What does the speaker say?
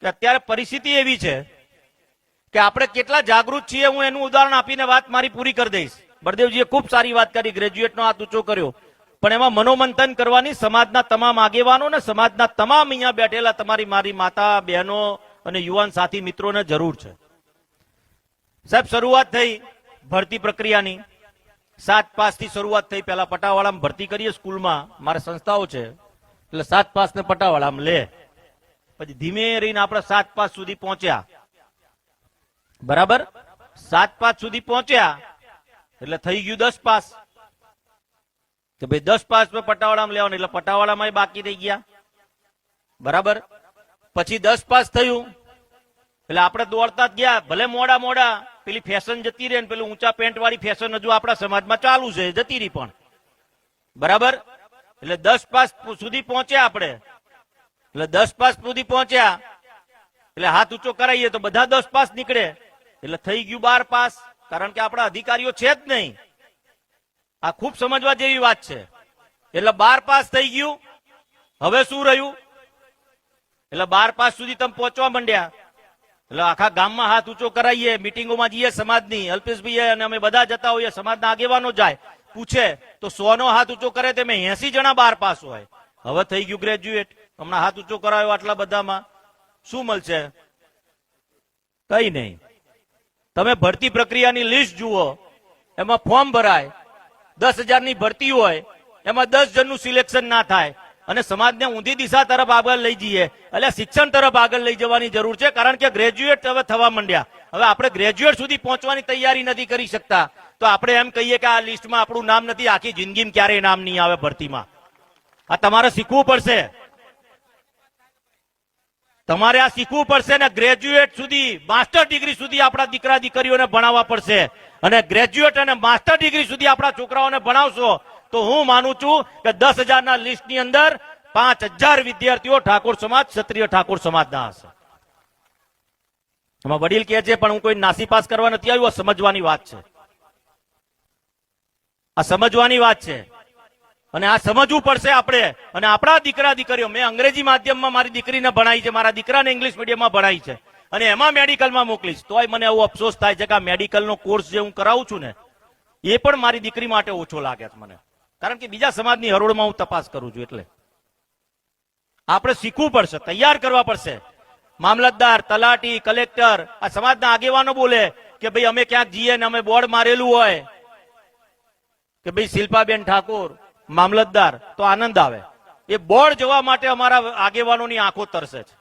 કે અત્યારે પરિસ્થિતિ એવી છે કે આપણે કેટલા જાગૃત છીએ, હું એનું ઉદાહરણ આપીને વાત મારી પૂરી કરી દઈશ. બળદેવજીએ ખૂબ સારી વાત કરી, ગ્રેજ્યુએટનો હાથ ઊંચો કર્યો. પણ એમાં મનોમંથન કરવાની સમાજના તમામ આગેવાનો ને સમાજના તમામ અહીંયા બેઠેલા તમારી મારી માતા, બહેનો અને યુવાન સાથી મિત્રોને જરૂર છે. સાહેબ, શરૂઆત થઈ ભરતી પ્રક્રિયાની. સાત પાસથી શરૂઆત થઈ. પેલા પટાવાળામાં ભરતી કરીએ સ્કૂલમાં. મારે સંસ્થાઓ છે. એટલે સાત પાસ ને પટાવાળામાં લે. પછી ધીમે રહીને આપણે સાત પાંચ સુધી પહોંચ્યા. બરાબર? સાત પાંચ સુધી પહોંચ્યા. એટલે થઈ ગયું દસ પાસ. કે ભાઈ દસ પાસ પટાવાળામાં લેવાનું, એટલે પટાવાળામાં બાકી રહી ગયા. બરાબર? પછી દસ પાસ થયું. એટલે આપણે દોડતા જ ગયા. ભલે મોડા મોડા, પેલી ફેશન જતી રહે ને પેલું ઊંચા પેન્ટ વાળી ફેશન હજુ આપણા સમાજમાં ચાલુ છે, જતી રહી પણ. બરાબર? એટલે દસ પાસ સુધી પહોંચ્યા આપણે. એટલે દસ પાસ સુધી પહોંચ્યા. એટલે હાથ ઊંચો કરાવીએ તો બધા દસ પાસ નીકળે. એટલે થઈ ગયું બાર પાસ, કારણ કે આપણા અધિકારીઓ છે જ નહીં. આ ખૂબ સમજવા જેવી વાત છે. એટલે બાર પાસ થઈ ગયું. હવે શું રહ્યું? એટલે બાર પાસ સુધી તમે પહોંચવા માંડ્યા. એટલે આખા ગામમાં હાથ ઊંચો કરાવીએ મિટિંગોમાં જઈએ સમાજની. અલ્પેશભાઈ અને અમે બધા જતા હોઈએ, સમાજના આગેવાનો જાય, પૂછે, તો સો નો હાથ ઊંચો કરે તેમે એસી જણા બાર પાસ હોય. હવે થઈ ગયું ગ્રેજ્યુએટ. હમણાં હાથ ઊંચો કરાયો આટલા બધામાં. શું મળશે? કઈ નહીં. તમે ભરતી પ્રક્રિયાની લિસ્ટ જુઓ. એમાં ફોર્મ ભરાય. દસ હજારની ભરતી હોય, એમાં દસ જણનું સિલેક્શન ના થાય. અને સમાજને ઊંધી દિશા તરફ આગળ લઈ જઈએ. એટલે શિક્ષણ તરફ આગળ લઈ જવાની જરૂર છે, કારણ કે ગ્રેજ્યુએટ હવે થવા માંડ્યા. હવે આપણે ગ્રેજ્યુએટ સુધી પહોંચવાની તૈયારી નથી કરી શકતા. તો આપણે એમ કહીએ કે આ લિસ્ટમાં આપણું નામ નથી. આખી જિંદગીમાં ક્યારેય નામ નહીં આવે ભરતીમાં. આ તમારે શીખવું પડશે. તમારે આ શીખવું પડશે ને ગ્રેજ્યુએટ સુધી માસ્ટર ડિગ્રી સુધી આપણા દીકરા દીકરીઓને ભણાવવા પડશે. અને ગ્રેજ્યુએટ અને માસ્ટર ડિગ્રી સુધી આપણા છોકરાઓને ભણાવશો, તો હું માનું છું કે દસ હજારના લિસ્ટની અંદર પાંચ હજાર વિદ્યાર્થીઓ ઠાકોર સમાજ, ક્ષત્રિય ઠાકોર સમાજના હશે. એમાં વડીલ કહે છે, પણ હું કોઈ નાસી પાસ કરવા નથી આવ્યું. આ સમજવાની વાત છે. આ સમજવાની વાત છે. અને આ સમજવું પડશે આપણે. અને આપણા દીકરા, દીકરીઓ, મેં અંગ્રેજી માધ્યમમાં મારી દીકરીને ભણાઈ છે, મારા દીકરાને ઇંગ્લિશ મીડિયમમાં ભણાઈ છે. અને એમાં મેડિકલમાં મોકલીશ. તોય મને એવો અફસોસ થાય છે કે આ મેડિકલનો કોર્સ જે હું કરાવું છું ને, એ પણ મારી દીકરી માટે ઓછો લાગે છે મને. કારણ કે બીજા સમાજની હરોળમાં હું તપાસ કરું છું એટલે. આપણે શીખવું પડશે, તૈયાર કરવા પડશે. મામલતદાર, તલાટી, કલેક્ટર, આ સમાજના આગેવાનો બોલે કે ભાઈ અમે ક્યાંક જઈએ ને અમે બોર્ડ મારેલું હોય. કે ભાઈ શિલ્પાબેન ઠાકોર મામલતદાર તો આનંદ આવે. એ બોર્ડ જોવા માટે અમારા આગેવાનોની આંખો તરસે છે.